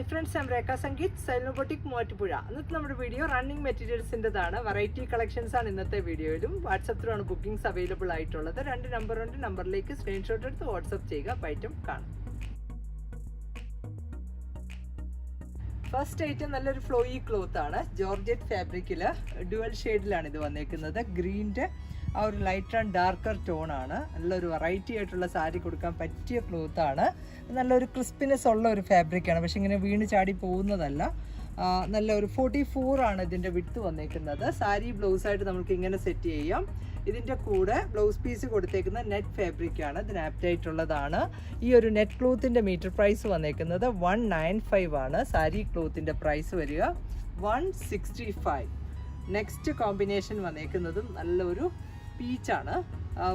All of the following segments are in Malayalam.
ഹായ് ഫ്രണ്ട്സ് ഞാൻ രേഖ സംഗീത് സൈലോബോട്ടിക് മൂവാറ്റുപുഴ ഇന്നത്തെ നമ്മുടെ വീഡിയോ റണ്ണിങ് മെറ്റീരിയൽസിന്റെതാണ് വെറൈറ്റി കളക്ഷൻസ് ആണ് ഇന്നത്തെ വീഡിയോയിലും വാട്സപ്പിലാണ് ബുക്കിംഗ്സ് അവൈലബിൾ ആയിട്ടുള്ളത്. രണ്ട് നമ്പർ രണ്ട് നമ്പറിലേക്ക് സ്ക്രീൻഷോട്ട് എടുത്ത് വാട്സപ്പ് ചെയ്യുക. ഐറ്റം കാണാം. ഫസ്റ്റ് ഐറ്റം നല്ലൊരു ഫ്ലോയി ക്ലോത്ത് ആണ്. ജോർജറ്റ് ഫാബ്രിക്കിൽ ഡുവൽ ഷെയ്ഡിലാണ് ഇത് വന്നേക്കുന്നത്. ഗ്രീന്റെ ആ ഒരു ലൈറ്റ് ആൻഡ് ഡാർക്കർ ടോൺ ആണ്. നല്ലൊരു വെറൈറ്റി ആയിട്ടുള്ള സാരി കൊടുക്കാൻ പറ്റിയ ക്ലോത്ത് ആണ്. നല്ലൊരു ക്രിസ്പിനെസ് ഉള്ള ഒരു ഫാബ്രിക്കാണ് പക്ഷെ ഇങ്ങനെ വീണ് ചാടി പോകുന്നതല്ല. നല്ല ഒരു ഫോർട്ടി ഫോർ ആണ് ഇതിന്റെ വിട്ട് വന്നേക്കുന്നത്. സാരി ബ്ലൗസ് ആയിട്ട് നമുക്ക് ഇങ്ങനെ സെറ്റ് ചെയ്യാം. ഇതിന്റെ കൂടെ ബ്ലൗസ് പീസ് കൊടുത്തേക്കുന്ന നെറ്റ് ഫാബ്രിക് ആണ്. ഇതിന് ആപ്റ്റ് ആയിട്ടുള്ളതാണ്. ഈ ഒരു നെറ്റ് ക്ലോത്തിന്റെ മീറ്റർ പ്രൈസ് വന്നേക്കുന്നത് വൺ നയൻ ഫൈവ് ആണ്. സാരി ക്ലോത്തിന്റെ പ്രൈസ് വരിക one sixty five next combination വന്നേക്കുന്നതും നല്ലൊരു പീച്ചാണ്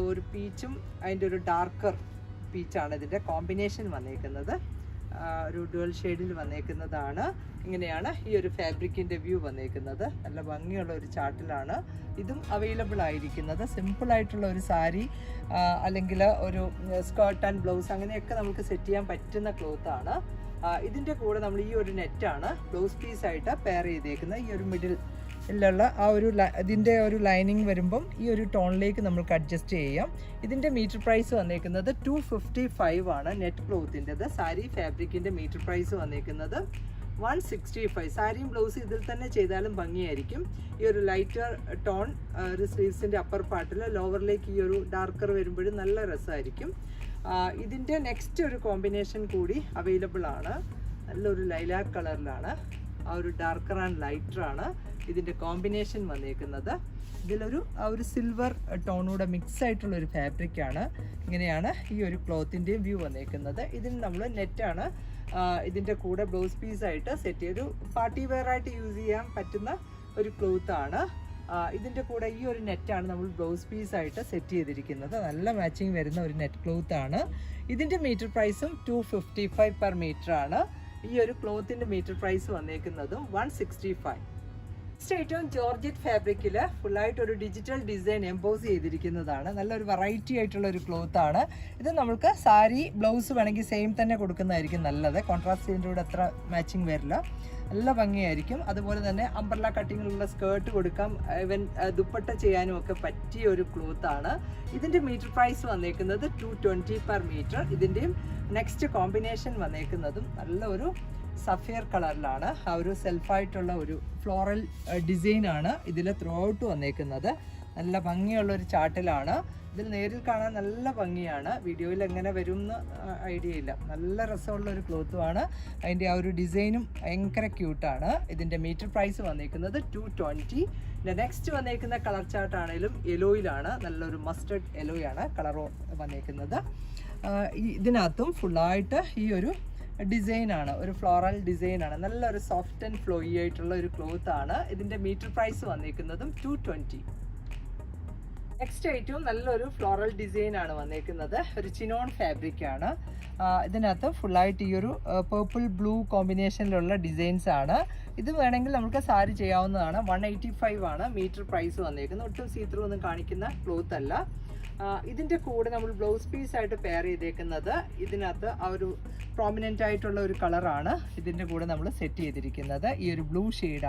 ഒരു പീച്ചും അതിന്റെ ഒരു ഡാർക്കർ പീച്ചാണ് ഇതിന്റെ കോമ്പിനേഷൻ വന്നേക്കുന്നത്. ഒരു ഡുവൽ ഷെയ്ഡിൽ വന്നേക്കുന്നതാണ്. ഇങ്ങനെയാണ് ഈ ഒരു ഫാബ്രിക്കിന്റെ വ്യൂ വന്നേക്കുന്നത്. നല്ല ഭംഗിയുള്ള ഒരു ചാർട്ടിലാണ് ഇതും അവൈലബിൾ ആയിരിക്കുന്നത്. സിമ്പിളായിട്ടുള്ള ഒരു സാരി അല്ലെങ്കിൽ ഒരു സ്കേർട്ട് ആൻഡ് ബ്ലൗസ് അങ്ങനെയൊക്കെ നമുക്ക് സെറ്റ് ചെയ്യാൻ പറ്റുന്ന ക്ലോത്താണ് ഇതിന്റെ കൂടെ നമ്മൾ ഈ ഒരു നെറ്റാണ് ബ്ലൗസ് പീസായിട്ട് പെയർ ചെയ്തേക്കുന്നത്. ഈ ഒരു മിഡിൽ ിലുള്ള ആ ഒരു ഇതിന്റെ ഒരു ലൈനിങ് വരുമ്പം ഈ ഒരു ടോണിലേക്ക് നമുക്ക് അഡ്ജസ്റ്റ് ചെയ്യാം. ഇതിന്റെ മീറ്റർ പ്രൈസ് വന്നേക്കുന്നത് ടു ഫിഫ്റ്റി ഫൈവ് ആണ്. നെറ്റ് ക്ലോത്തിന്റെത് സാരി ഫാബ്രിക്കിന്റെ മീറ്റർ പ്രൈസ് വന്നേക്കുന്നത് വൺ സിക്സ്റ്റി ഫൈവ് സാരിയും ബ്ലൗസ് ഇതിൽ തന്നെ ചെയ്താലും ഭംഗിയായിരിക്കും. ഈ ഒരു ലൈറ്റർ ടോൺ ഒരു സ്ലീവ്സിന്റെ അപ്പർ പാർട്ടിൽ ലോവറിലേക്ക് ഈ ഒരു ഡാർക്കർ വരുമ്പോഴും നല്ല രസമായിരിക്കും. ഇതിന്റെ നെക്സ്റ്റ് ഒരു കോമ്പിനേഷൻ കൂടി അവൈലബിൾ ആണ്. നല്ലൊരു ലൈലാക്ക് കളറിലാണ് ആ ഒരു ഡാർക്കർ ആൻഡ് ലൈറ്റർ ആണ് ഇതിന്റെ കോമ്പിനേഷൻ വന്നേക്കുന്നത്. ഇതിലൊരു ആ ഒരു സിൽവർ ടോണൂടെ മിക്സ് ആയിട്ടുള്ള ഒരു ഫാബ്രിക് ആണ്. ഇങ്ങനെയാണ് ഈ ഒരു ക്ലോത്തിന്റെയും വ്യൂ വന്നേക്കുന്നത്. ഇതിന് നമ്മൾ നെറ്റാണ് ഇതിന്റെ കൂടെ ബ്ലൗസ് പീസായിട്ട് സെറ്റ് ചെയ്തു പാർട്ടി വെയർ ആയിട്ട് യൂസ് ചെയ്യാൻ പറ്റുന്ന ഒരു ക്ലോത്ത് ആണ്. ആ, ഇതിന്റെ കൂടെ ഈ ഒരു നെറ്റാണ് നമ്മൾ ബ്ലൗസ് പീസായിട്ട് സെറ്റ് ചെയ്തിരിക്കുന്നത്. നല്ല മാച്ചിങ് വരുന്ന ഒരു നെറ്റ് ക്ലോത്ത് ആണ്. ഇതിന്റെ മീറ്റർ പ്രൈസും two fifty five per metre ആണ്. ഈ ഒരു ക്ലോത്തിന്റെ മീറ്റർ പ്രൈസ് വന്നേക്കുന്നതും വൺ സിക്സ്റ്റി ഫൈവ് ഏറ്റവും ജോർജറ്റ് ഫാബ്രിക്കിൽ ഫുള്ളായിട്ട് ഒരു ഡിജിറ്റൽ ഡിസൈൻ എംബോസ് ചെയ്തിരിക്കുന്നതാണ്. നല്ലൊരു വെറൈറ്റി ആയിട്ടുള്ള ഒരു ക്ലോത്ത് ആണ്. ഇത് നമുക്ക് സാരി ബ്ലൗസ് വേണമെങ്കിൽ സെയിം തന്നെ കൊടുക്കുന്നതായിരിക്കും നല്ലത്. കോൺട്രാസ്റ്റിന്റെ കൂടെ അത്ര മാച്ചിങ് വരില്ല. നല്ല ഭംഗിയായിരിക്കും. അതുപോലെ തന്നെ അംബ്രല കട്ടിങ്ങിലുള്ള സ്കേർട്ട് കൊടുക്കാം. ഇവൻ ദുപ്പട്ട ചെയ്യാനും ഒക്കെ പറ്റിയ ഒരു ക്ലോത്ത് ആണ്. ഇതിന്റെ മീറ്റർ പ്രൈസ് വന്നേക്കുന്നത് ടു ട്വന്റി പെർ മീറ്റർ ഇതിന്റെയും നെക്സ്റ്റ് കോമ്പിനേഷൻ വന്നേക്കുന്നതും നല്ല ഒരു സഫിയർ കളറിലാണ്. ആ ഒരു സെൽഫായിട്ടുള്ള ഒരു ഫ്ലോറൽ ഡിസൈൻ ആണ് ഇതിൽ ത്രൂ ഔട്ട് വന്നേക്കുന്നത്. നല്ല ഭംഗിയുള്ള ഒരു ചാട്ടിലാണ്. ഇതിൽ നേരിൽ കാണാൻ നല്ല ഭംഗിയാണ്. വീഡിയോയിൽ എങ്ങനെ വരും എന്ന് ഐഡിയ ഇല്ല. നല്ല രസമുള്ള ഒരു ക്ലോത്തുമാണ് അതിന്റെ ആ ഒരു ഡിസൈനും ഭയങ്കര ക്യൂട്ടാണ് ഇതിന്റെ മീറ്റർ പ്രൈസ് വന്നേക്കുന്നത് ടു ട്വന്റി നെക്സ്റ്റ് വന്നേക്കുന്ന കളർ ചാർട്ടാണേലും യെലോയിലാണ് നല്ലൊരു മസ്റ്റർഡ് യെലോയാണ് കളർ വന്നേക്കുന്നത്. ഇതിനകത്തും ഫുള്ളായിട്ട് ഈ ഒരു ഡിസൈൻ ആണ് ഒരു ഫ്ലോറൽ ഡിസൈൻ ആണ് നല്ലൊരു സോഫ്റ്റ് ആൻഡ് ഫ്ലോയി ആയിട്ടുള്ള ഒരു ക്ലോത്ത് ആണ്. ഇതിന്റെ മീറ്റർ പ്രൈസ് വന്നേക്കുന്നതും ടു ട്വന്റി നെക്സ്റ്റ് ഐറ്റവും നല്ലൊരു ഫ്ലോറൽ ഡിസൈൻ ആണ് വന്നേക്കുന്നത്. ഒരു ചിനോൺ ഫാബ്രിക് ആണ്. ഇതിനകത്ത് ഫുള്ളായിട്ട് ഈ ഒരു പേർപ്പിൾ ബ്ലൂ കോമ്പിനേഷനിലുള്ള ഡിസൈൻസ് ആണ്. ഇത് വേണമെങ്കിൽ നമുക്ക് സാരി ചെയ്യാവുന്നതാണ്. വൺ എയ്റ്റി ഫൈവ് ആണ് മീറ്റർ പ്രൈസ് വന്നിരിക്കുന്നത് ഒട്ടും സീത്രൂ ഒന്നും കാണിക്കുന്ന ക്ലോത്ത് അല്ല. ആ, ഇതിന്റെ കൂടെ നമ്മൾ ബ്ലൗസ് പീസ് ആയിട്ട് പെയർ ചെയ്തേക്കുന്നത് ഇതിനകത്ത് ആ ഒരു പ്രോമിനന്റ് ആയിട്ടുള്ള ഒരു കളറാണ് ഇതിന്റെ കൂടെ നമ്മൾ സെറ്റ് ചെയ്തിരിക്കുന്നത്. ഈ ഒരു ബ്ലൂ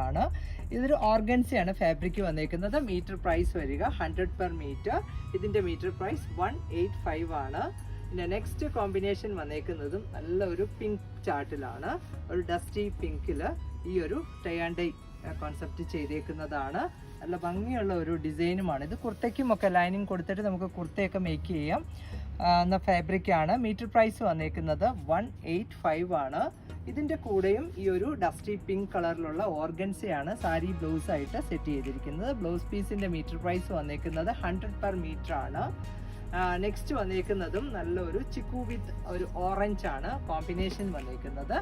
ആണ്. ഇതൊരു ഓർഗൻസിയാണ് ഫാബ്രിക് വന്നേക്കുന്നത്. മീറ്റർ പ്രൈസ് വരിക ഹൺഡ്രഡ് പെർ മീറ്റർ ഇതിന്റെ metre price one eight five ആണ്. പിന്നെ നെക്സ്റ്റ് കോമ്പിനേഷൻ വന്നേക്കുന്നതും നല്ല ഒരു പിങ്ക് ചാർട്ടിലാണ് ഒരു ഡസ്റ്റി പിങ്കിൽ ഈ ഒരു ടൈ ആൻഡ് കോൺസെപ്റ്റ് ചെയ്തേക്കുന്നതാണ്. നല്ല ഭംഗിയുള്ള ഒരു ഡിസൈനുമാണ്. ഇത് കുർത്തയ്ക്കും ഒക്കെ ലൈനിങ് കൊടുത്തിട്ട് നമുക്ക് കുർത്തയൊക്കെ മേക്ക് ചെയ്യാം. എന്ന ഫാബ്രിക് ആണ്. മീറ്റർ പ്രൈസ് വന്നേക്കുന്നത് വൺ എയ്റ്റ് ഫൈവ് ആണ്. ഇതിന്റെ കൂടെയും ഈ ഒരു ഡസ്റ്റി പിങ്ക് കളറിലുള്ള ഓർഗൻസയാണ് സാരി ബ്ലൗസ് ആയിട്ട് സെറ്റ് ചെയ്തിരിക്കുന്നത്. ബ്ലൗസ് പീസിന്റെ മീറ്റർ പ്രൈസ് വന്നേക്കുന്നത് ഹൺഡ്രഡ് പെർ മീറ്റർ ആണ്. നെക്സ്റ്റ് വന്നേക്കുന്നതും നല്ലൊരു ചിക്കു വിത്ത് ഒരു ഓറഞ്ച് ആണ്. കോമ്പിനേഷൻ വന്നേക്കുന്നത്.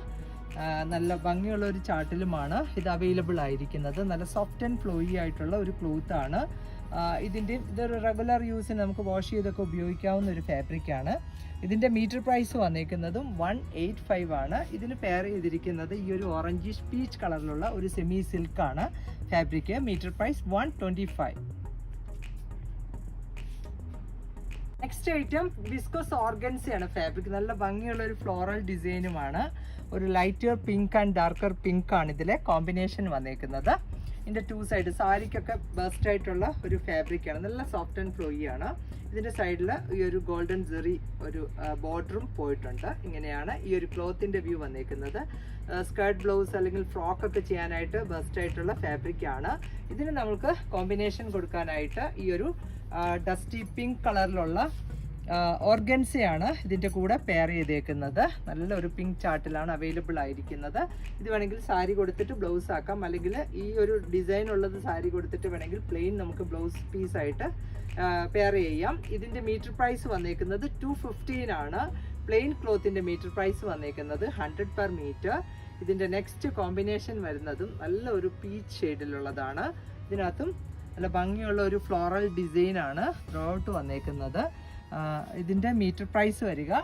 നല്ല ഭംഗിയുള്ള ഒരു ചാട്ടിലുമാണ് ഇത് അവൈലബിൾ ആയിരിക്കുന്നത്. നല്ല സോഫ്റ്റ് ആൻഡ് ഫ്ലോയി ആയിട്ടുള്ള ഒരു ക്ലോത്ത് ആണ്. ഇതിന്റെ ഇതൊരു റെഗുലർ യൂസിന് നമുക്ക് വാഷ് ചെയ്തൊക്കെ ഉപയോഗിക്കാവുന്ന ഒരു ഫാബ്രിക്കാണ് ഇതിന്റെ മീറ്റർ പ്രൈസ് വന്നേക്കുന്നതും വൺ എയ്റ്റ് ഫൈവ് ആണ്. ഇതിന് പെയർ ചെയ്തിരിക്കുന്നത് ഈ ഒരു ഓറഞ്ചിഷ് പീച്ച് കളറിലുള്ള ഒരു semi സിൽക്കാണ് fabric fabric metre price one twenty five next item viscose ഓർഗൻസിയാണ് fabric നല്ല ഭംഗിയുള്ള ഒരു ഫ്ലോറൽ ഡിസൈനുമാണ് ഒരു lighter pink and darker pink ആണ് ഇതിലെ കോമ്പിനേഷൻ വന്നേക്കുന്നത്. ഇതിന്റെ ടു സൈഡ് സാരിക്കൊക്കെ ബെസ്റ്റ് ആയിട്ടുള്ള ഒരു ഫാബ്രിക് ആണ്. നല്ല സോഫ്റ്റ് ആൻഡ് ഫ്ലോയി ആണ്. ഇതിന്റെ സൈഡിൽ ഈ ഒരു ഗോൾഡൻ ജെറി ഒരു ബോർഡറും പോയിട്ടുണ്ട്. ഇങ്ങനെയാണ് ഈ ഒരു ക്ലോത്തിന്റെ വ്യൂ വന്നേക്കുന്നത്. സ്കേർട്ട് ബ്ലൗസ് അല്ലെങ്കിൽ ഫ്രോക്ക് ഒക്കെ ചെയ്യാനായിട്ട് ബെസ്റ്റ് ആയിട്ടുള്ള ഫാബ്രിക് ആണ്. ഇതിന് നമുക്ക് കോമ്പിനേഷൻ കൊടുക്കാനായിട്ട് ഈ ഒരു ഡസ്റ്റി പിങ്ക് കളറിലുള്ള ഓർഗൻസയാണ് ഇതിന്റെ കൂടെ പെയർ ചെയ്തേക്കുന്നത്. നല്ലൊരു പിങ്ക് ചാർട്ടിലാണ് അവൈലബിൾ ആയിരിക്കുന്നത്. ഇത് വേണമെങ്കിൽ സാരി കൊടുത്തിട്ട് ബ്ലൗസ് ആക്കാം. അല്ലെങ്കിൽ ഈ ഒരു ഡിസൈൻ ഉള്ളത് സാരി കൊടുത്തിട്ട് വേണമെങ്കിൽ പ്ലെയിൻ നമുക്ക് ബ്ലൗസ് പീസായിട്ട് പെയർ ചെയ്യാം. ഇതിന്റെ മീറ്റർ പ്രൈസ് വന്നേക്കുന്നത് ടു ആണ്. പ്ലെയിൻ ക്ലോത്തിന്റെ മീറ്റർ പ്രൈസ് വന്നേക്കുന്നത് ഹൺഡ്രഡ് പെർ മീറ്റർ ഇതിന്റെ നെക്സ്റ്റ് കോമ്പിനേഷൻ വരുന്നതും നല്ല ഒരു പീച്ച് ഷെയ്ഡിലുള്ളതാണ് ഇതിനകത്തും നല്ല ഭംഗിയുള്ള ഒരു ഫ്ലോറൽ ഡിസൈനാണ് ത്രൂ ഔട്ട് വന്നേക്കുന്നത്. ഇതിന്റെ മീറ്റർ പ്രൈസ് വരിക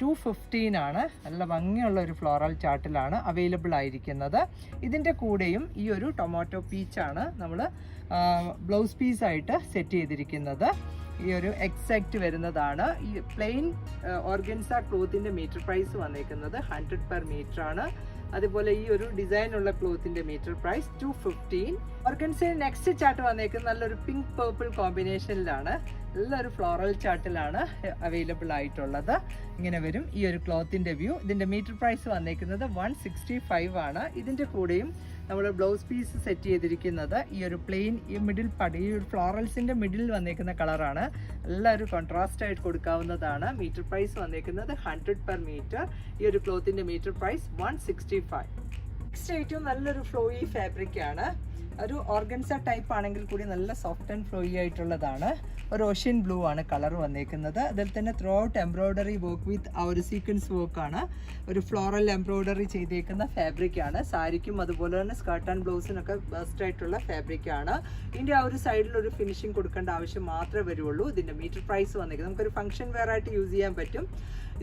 ടു ഫിഫ്റ്റീൻ ആണ്. നല്ല ഭംഗിയുള്ള ഒരു ഫ്ലോറൽ ചാർട്ടിലാണ് അവൈലബിൾ ആയിരിക്കുന്നത്. ഇതിന്റെ കൂടെയും ഈ ഒരു ടൊമാറ്റോ പീച്ചാണ് നമ്മൾ ബ്ലൗസ് പീസായിട്ട് സെറ്റ് ചെയ്തിരിക്കുന്നത്. ഈ ഒരു എക്സാക്റ്റ് വരുന്നതാണ്. ഈ പ്ലെയിൻ ഓർഗൻസ ക്ലോത്തിന്റെ മീറ്റർ പ്രൈസ് വന്നേക്കുന്നത് ഹൺഡ്രഡ് പെർ മീറ്റർ ആണ്. അതുപോലെ ഈ ഒരു ഡിസൈൻ ഉള്ള ക്ലോത്തിന്റെ മീറ്റർ പ്രൈസ് ടു ഫിഫ്റ്റീൻ ഓർഗൻസിന് നെക്സ്റ്റ് ചാർട്ട് വന്നേക്കുന്നത് നല്ലൊരു പിങ്ക് പേർപ്പിൾ കോമ്പിനേഷനിലാണ് നല്ലൊരു ഫ്ലോറൽ ചാർട്ടിലാണ് അവൈലബിൾ ആയിട്ടുള്ളത്. ഇങ്ങനെ വരും ഈ ഒരു ക്ലോത്തിന്റെ വ്യൂ ഇതിന്റെ മീറ്റർ പ്രൈസ് വന്നേക്കുന്നത് വൺ സിക്സ്റ്റി ഫൈവ് ആണ്. ഇതിന്റെ കൂടെയും നമ്മൾ ബ്ലൗസ് പീസ് സെറ്റ് ചെയ്തിരിക്കുന്നത് ഈ ഒരു പ്ലെയിൻ ഈ മിഡിൽ പടി ഈ ഒരു ഫ്ലോറൽസിന്റെ മിഡിൽ വന്നേക്കുന്ന കളറാണ് നല്ല ഒരു കോൺട്രാസ്റ്റ് ആയിട്ട് കൊടുക്കാവുന്നതാണ്. മീറ്റർ പ്രൈസ് വന്നേക്കുന്നത് ഹൺഡ്രഡ് പെർ മീറ്റർ ഈ ഒരു ക്ലോത്തിന്റെ metre price one sixty five next ഏറ്റവും നല്ലൊരു ഫ്ലോയി ഫാബ്രിക് ആണ് ഒരു ഓർഗൻസ ടൈപ്പ് ആണെങ്കിൽ കൂടി നല്ല സോഫ്റ്റ് ആൻഡ് ഫ്ലോയി ആയിട്ടുള്ളതാണ്. ഒരു ഓഷ്യൻ ബ്ലൂ ആണ് കളർ വന്നേക്കുന്നത്. അതിൽ തന്നെ through out embroidery work with ആ ഒരു സീക്വൻസ് വർക്ക് ആണ്. ഒരു ഫ്ലോറൽ എംബ്രോയിഡറി ചെയ്തേക്കുന്ന ഫാബ്രിക് ആണ്. സാരിക്കും അതുപോലെ തന്നെ സ്കർട്ട് ആൻഡ് ബ്ലൗസിനൊക്കെ ബെസ്റ്റ് ആയിട്ടുള്ള ഫാബ്രിക് ആണ്. ഇതിന്റെ ആ ഒരു സൈഡിൽ ഒരു ഫിനിഷിംഗ് കൊടുക്കേണ്ട ആവശ്യം മാത്രമേ വരുള്ളൂ. ഇതിന്റെ മീറ്റർ പ്രൈസ് വന്നേക്കുന്നത്. നമുക്കൊരു ഫംഗ്ഷൻ വെയർ ആയിട്ട് യൂസ് ചെയ്യാൻ പറ്റും.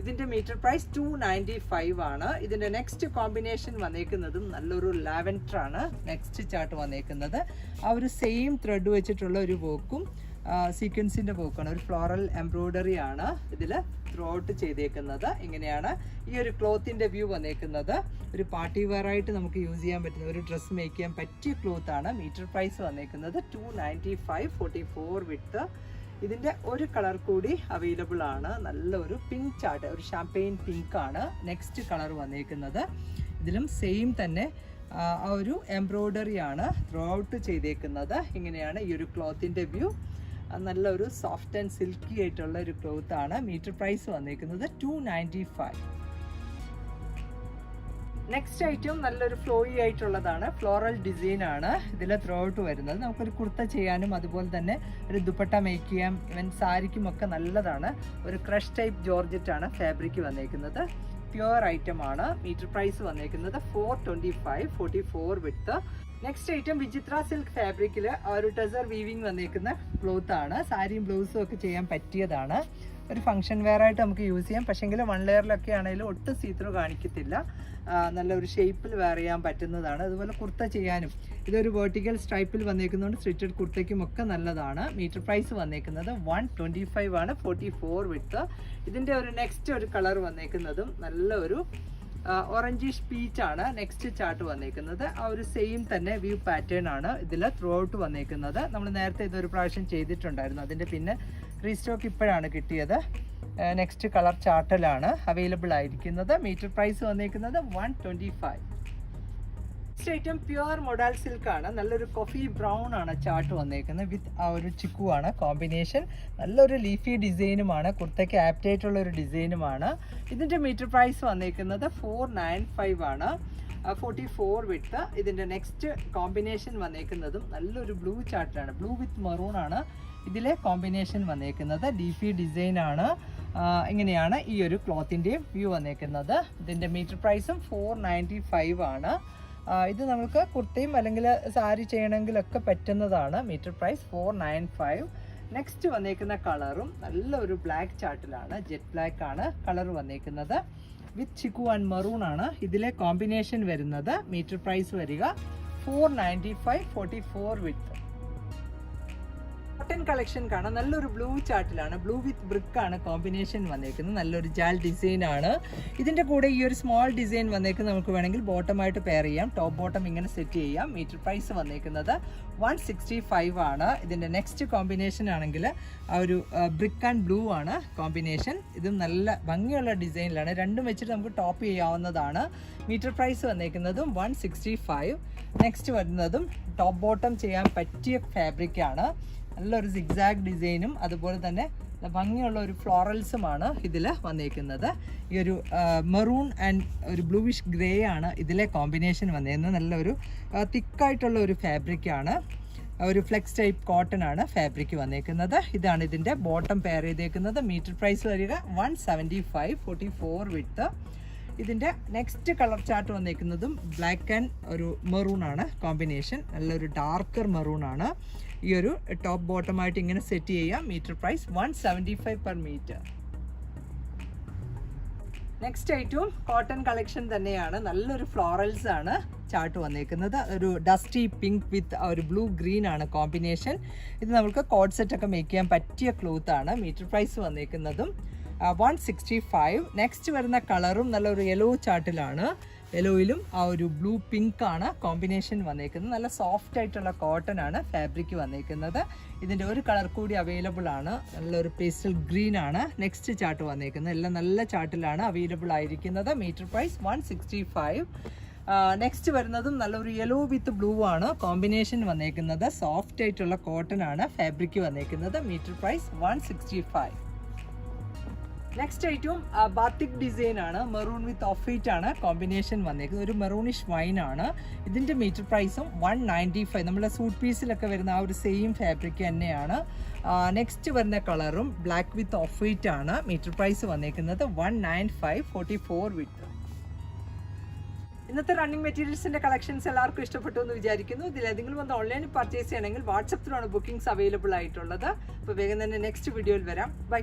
ഇതിന്റെ metre price two ninety five ആണ്. ഇതിന്റെ നെക്സ്റ്റ് കോമ്പിനേഷൻ വന്നേക്കുന്നതും നല്ലൊരു ലാവൻഡർ ആണ്. നെക്സ്റ്റ് ചാർട്ട് വന്നേക്കുന്നത്. ആ ഒരു സെയിം ത്രെഡ് വെച്ചിട്ടുള്ള ഒരു വോക്കും സീക്വൻസിന്റെ വോക്കാണ് ഒരു ഫ്ലോറൽ എംബ്രോയ്ഡറി ആണ് ഇതിൽ ത്രൂ ഔട്ട് ചെയ്തേക്കുന്നത്. ഇങ്ങനെയാണ് ഈ ഒരു ക്ലോത്തിന്റെ വ്യൂ വന്നേക്കുന്നത്. ഒരു പാർട്ടി വെയർ ആയിട്ട് നമുക്ക് യൂസ് ചെയ്യാൻ പറ്റുന്ന ഒരു ഡ്രസ്സ് മേക്ക് ചെയ്യാൻ പറ്റിയ ക്ലോത്താണ് മീറ്റർ പ്രൈസ് വന്നേക്കുന്നത് two ninety five forty four with ഇതിന്റെ ഒരു കളർ കൂടി അവൈലബിൾ ആണ്. നല്ലൊരു പിങ്ക് ചാർട്ട് ഒരു ഷാമ്പെയിൻ പിങ്ക് ആണ് നെക്സ്റ്റ് കളർ വന്നേക്കുന്നത്. ഇതിലും സെയിം തന്നെ ആ ഒരു എംബ്രോയ്ഡറി ആണ് ത്രൂ ഔട്ട് ചെയ്തേക്കുന്നത്. ഇങ്ങനെയാണ് ഈ ഒരു ക്ലോത്തിന്റെ വ്യൂ നല്ലൊരു സോഫ്റ്റ് ആൻഡ് സിൽക്കി ആയിട്ടുള്ള ഒരു ക്ലോത്ത് ആണ്. മീറ്റർ പ്രൈസ് വന്നേക്കുന്നത് two ninety five next item നല്ലൊരു ഫ്ലോയി ആയിട്ടുള്ളതാണ്. ഫ്ലോറൽ ഡിസൈൻ ആണ് ഇതിൽ ത്രോ ഔട്ട് വരുന്നത്. നമുക്കൊരു കുർത്ത ചെയ്യാനും അതുപോലെ തന്നെ ഒരു ദുപ്പട്ട മേക്ക് ചെയ്യാം. ഇവൻ സാരിക്കും ഒക്കെ നല്ലതാണ്. ഒരു ക്രഷ് ടൈപ്പ് ജോർജറ്റ് ആണ് ഫാബ്രിക് വന്നേക്കുന്നത്. പ്യുവർ ഐറ്റം ആണ്. മീറ്റർ പ്രൈസ് വന്നേക്കുന്നത് four twenty five forty four with next item Vichitra silk ഫാബ്രിക്കിൽ ഒരു ടെസർ വീവിങ് വന്നേക്കുന്ന ക്ലോത്ത് ആണ്. സാരിയും ബ്ലൗസും ഒക്കെ ചെയ്യാൻ പറ്റിയതാണ്. ഒരു ഫംഗ്ഷൻ വെയർ ആയിട്ട് നമുക്ക് യൂസ് ചെയ്യാം. പക്ഷേങ്കിൽ വൺ ലെയറിലൊക്കെ ആണെങ്കിലും ഒട്ടും സീത്രോ കാണിക്കത്തില്ല. നല്ല ഒരു ഷേപ്പിൽ വെയർ ചെയ്യാൻ പറ്റുന്നതാണ്. അതുപോലെ കുർത്ത ചെയ്യാനും. ഇതൊരു വേർട്ടിക്കൽ സ്ട്രൈപ്പിൽ വന്നേക്കുന്നതുകൊണ്ട് സ്റ്റിച്ചഡ് കുർത്തയ്ക്കും ഒക്കെ നല്ലതാണ്. മീറ്റർ പ്രൈസ് വന്നേക്കുന്നത് വൺ ട്വന്റി ഫൈവ് ആണ്. ഫോർട്ടി ഫോർ വിത്ത് ഇതിന്റെ ഒരു നെക്സ്റ്റ് ഒരു കളർ വന്നേക്കുന്നതും നല്ല ഒരു ഓറഞ്ചിഷ് പീച്ച് ആണ്. നെക്സ്റ്റ് ചാർട്ട് വന്നേക്കുന്നത്. ആ ഒരു സെയിം തന്നെ വ്യൂ പാറ്റേൺ ആണ് ഇതിൽ ത്രൂ ഔട്ട് വന്നേക്കുന്നത്. നമ്മൾ നേരത്തെ ഇതൊരു പ്രാവശ്യം ചെയ്തിട്ടുണ്ടായിരുന്നു. അതിന്റെ പിന്നെ റീസ്റ്റോക്ക് ഇപ്പോഴാണ് കിട്ടിയത്. നെക്സ്റ്റ് കളർ ചാർട്ടിലാണ് അവൈലബിൾ ആയിരിക്കുന്നത്. മീറ്റർ പ്രൈസ് വന്നിരിക്കുന്നത് one twenty five. Next item pure modal silk ആണ് നല്ലൊരു കോഫി ബ്രൗൺ ആണ് ചാർട്ട് വന്നിരിക്കുന്നത് വിത്ത് ആ ഒരു ആണ് കോമ്പിനേഷൻ. നല്ലൊരു ലീഫി ഡിസൈനുമാണ്. കുർത്തയ്ക്ക് ആപ്റ്റായിട്ടുള്ള ഒരു ഡിസൈനുമാണ്. ഇതിന്റെ മീറ്റർ പ്രൈസ് വന്നിരിക്കുന്നത് ഫോർ നയൻ ഫൈവ് ആണ്. ഫോർട്ടി ഫോർ വിട്ട് ഇതിന്റെ നെക്സ്റ്റ് കോമ്പിനേഷൻ വന്നേക്കുന്നതും നല്ലൊരു ബ്ലൂ ചാർട്ടാണ് ബ്ലൂ വിത്ത് മെറൂൺ ആണ് ഇതിലെ കോമ്പിനേഷൻ വന്നേക്കുന്നത്. ലീഫി ഡിസൈൻ ആണ്. ഇങ്ങനെയാണ് ഈ ഒരു ക്ലോത്തിന്റെയും വ്യൂ വന്നേക്കുന്നത്. ഇതിന്റെ മീറ്റർ പ്രൈസും ഫോർ നയന്റി ഫൈവ് ആണ്. ഇത് നമുക്ക് കുർത്തയും അല്ലെങ്കിൽ സാരി ചെയ്യണമെങ്കിലൊക്കെ പറ്റുന്നതാണ്. Metre price four nine five next വന്നേക്കുന്ന കളറും നല്ലൊരു ബ്ലാക്ക് ചാർട്ടിലാണ് ജെറ്റ് ബ്ലാക്ക് ആണ്. കളർ വന്നേക്കുന്നത്. വിത്ത് ചിക്കു ആൻഡ് മറൂൺ ആണ് ഇതിലെ കോമ്പിനേഷൻ വരുന്നത് മീറ്റർ പ്രൈസ് വരിക four ninety five forty four with collection കാണാം. നല്ലൊരു ബ്ലൂ ചാർട്ടിലാണ് ബ്ലൂ വിത്ത് ബ്രിക്ക് ആണ് കോമ്പിനേഷൻ വന്നേക്കുന്നത്. നല്ലൊരു ജാൽ ഡിസൈൻ ആണ്. ഇതിന്റെ കൂടെ ഈ ഒരു സ്മോൾ ഡിസൈൻ വന്നേക്കുന്നത് നമുക്ക് വേണമെങ്കിൽ ബോട്ടമായിട്ട് പെയർ ചെയ്യാം. ടോപ്പ് ബോട്ടം ഇങ്ങനെ സെറ്റ് ചെയ്യാം. മീറ്റർ പ്രൈസ് വന്നേക്കുന്നത് വൺ സിക്സ്റ്റി ഫൈവ് ആണ്. ഇതിന്റെ നെക്സ്റ്റ് കോമ്പിനേഷൻ ആണെങ്കിൽ ആ ഒരു ബ്രിക്ക് ആൻഡ് ബ്ലൂ ആണ് കോമ്പിനേഷൻ ഇതും നല്ല ഭംഗിയുള്ള ഡിസൈനിലാണ് രണ്ടും വെച്ചിട്ട് നമുക്ക് ടോപ്പ് ചെയ്യാവുന്നതാണ്. മീറ്റർ പ്രൈസ് വന്നേക്കുന്നതും വൺ സിക്സ്റ്റി ഫൈവ് നെക്സ്റ്റ് വരുന്നതും ടോപ്പ് ബോട്ടം ചെയ്യാൻ പറ്റിയ ഫാബ്രിക് ആണ്. നല്ലൊരു സിഗ്സാഗ് ഡിസൈനും അതുപോലെ തന്നെ ഭംഗിയുള്ള ഒരു ഫ്ലോറൽസുമാണ് ഇതിൽ വന്നേക്കുന്നത്. ഈ ഒരു മെറൂൺ ആൻഡ് ഒരു ബ്ലൂവിഷ് ഗ്രേ ആണ് ഇതിലെ കോമ്പിനേഷൻ വന്നേക്കുന്നത്. നല്ലൊരു തിക്കായിട്ടുള്ള ഒരു ഫാബ്രിക്കാണ് ഒരു ഫ്ലെക്സ് ടൈപ്പ് കോട്ടൺ ആണ് ഫാബ്രിക് വന്നേക്കുന്നത്. ഇതാണ് ഇതിന്റെ ബോട്ടം പെയർ ചെയ്തേക്കുന്നത്. മീറ്റർ പ്രൈസ് വരിക one seventy five forty four with ഇതിന്റെ നെക്സ്റ്റ് കളർ ചാർട്ട് വന്നിരിക്കുന്നതും ബ്ലാക്ക് ആൻഡ് ഒരു മെറൂൺ ആണ്. കോമ്പിനേഷൻ നല്ലൊരു ഡാർക്കർ മെറൂൺ ആണ്. ഈ ഒരു ടോപ്പ് ബോട്ടമായിട്ട് ഇങ്ങനെ സെറ്റ് ചെയ്യാം. Metre price one seventy five per metre next ഐറ്റവും കോട്ടൺ കളക്ഷൻ തന്നെയാണ്. നല്ലൊരു ഫ്ലോറൽസ് ആണ് ചാർട്ട് വന്നേക്കുന്നത് ഒരു ഡസ്റ്റി പിങ്ക് വിത്ത് ഒരു ബ്ലൂ ഗ്രീൻ ആണ് കോമ്പിനേഷൻ ഇത് നമുക്ക് കോഡ് സെറ്റ് ഒക്കെ മേക്ക് ചെയ്യാൻ പറ്റിയ ക്ലോത്ത് ആണ്. മീറ്റർ പ്രൈസ് വന്നേക്കുന്നതും വൺ സിക്സ്റ്റി ഫൈവ് നെക്സ്റ്റ് വരുന്ന കളറും നല്ലൊരു യെല്ലോ ചാർട്ടിലാണ് യെലോയിലും ആ ഒരു ബ്ലൂ പിങ്ക് ആണ് കോമ്പിനേഷൻ വന്നേക്കുന്നത്. നല്ല സോഫ്റ്റ് ആയിട്ടുള്ള കോട്ടൺ ആണ് ഫാബ്രിക് വന്നേക്കുന്നത്. ഇതിന്റെ ഒരു കളർ കൂടി അവൈലബിൾ ആണ്. നല്ലൊരു പേസ്റ്റൽ ഗ്രീൻ ആണ്. നെക്സ്റ്റ് ചാർട്ട് വന്നേക്കുന്നത്. എല്ലാം നല്ല ചാർട്ടിലാണ് അവൈലബിൾ ആയിരിക്കുന്നത്. Metre price one sixty five next വരുന്നതും നല്ലൊരു യെല്ലോ വിത്ത് ബ്ലൂ ആണ്. കോമ്പിനേഷൻ വന്നേക്കുന്നത്. സോഫ്റ്റ് ആയിട്ടുള്ള കോട്ടൺ ആണ് ഫാബ്രിക് വന്നേക്കുന്നത്. Metre price one sixty five next ഐറ്റവും ബാത്തിക് ഡിസൈൻ ആണ്. മെറൂൺ വിത്ത് ഓഫ് വൈറ്റ് ആണ്. കോമ്പിനേഷൻ വന്നേക്കുന്നത്. ഒരു മെറൂണിഷ് വൈൻ ആണ്. ഇതിന്റെ മീറ്റർ പ്രൈസും വൺ നയന്റി ഫൈവ് നമ്മുടെ സൂട്ട് പീസിലൊക്കെ വരുന്ന ആ ഒരു സെയിം ഫാബ്രിക് തന്നെയാണ്. നെക്സ്റ്റ് വരുന്ന കളറും ബ്ലാക്ക് വിത്ത് ഓഫ് വൈറ്റ് ആണ്. മീറ്റർ പ്രൈസ് വന്നേക്കുന്നത് one nine five forty four with ഇന്നത്തെ റണ്ണിങ് മെറ്റീരിയൽസിന്റെ കളക്ഷൻസ് എല്ലാവർക്കും ഇഷ്ടപ്പെട്ടു എന്ന് വിചാരിക്കുന്നു. ഇതിൽ ഏതെങ്കിലും വന്ന് ഓൺലൈനിൽ പർച്ചേസ് ചെയ്യണമെങ്കിൽ വാട്സപ്പിലാണ് ബുക്കിംഗ്സ് അവൈലബിൾ ആയിട്ടുള്ളത്. അപ്പോൾ വേഗം തന്നെ നെക്സ്റ്റ് വീഡിയോയിൽ വരാം. ബൈ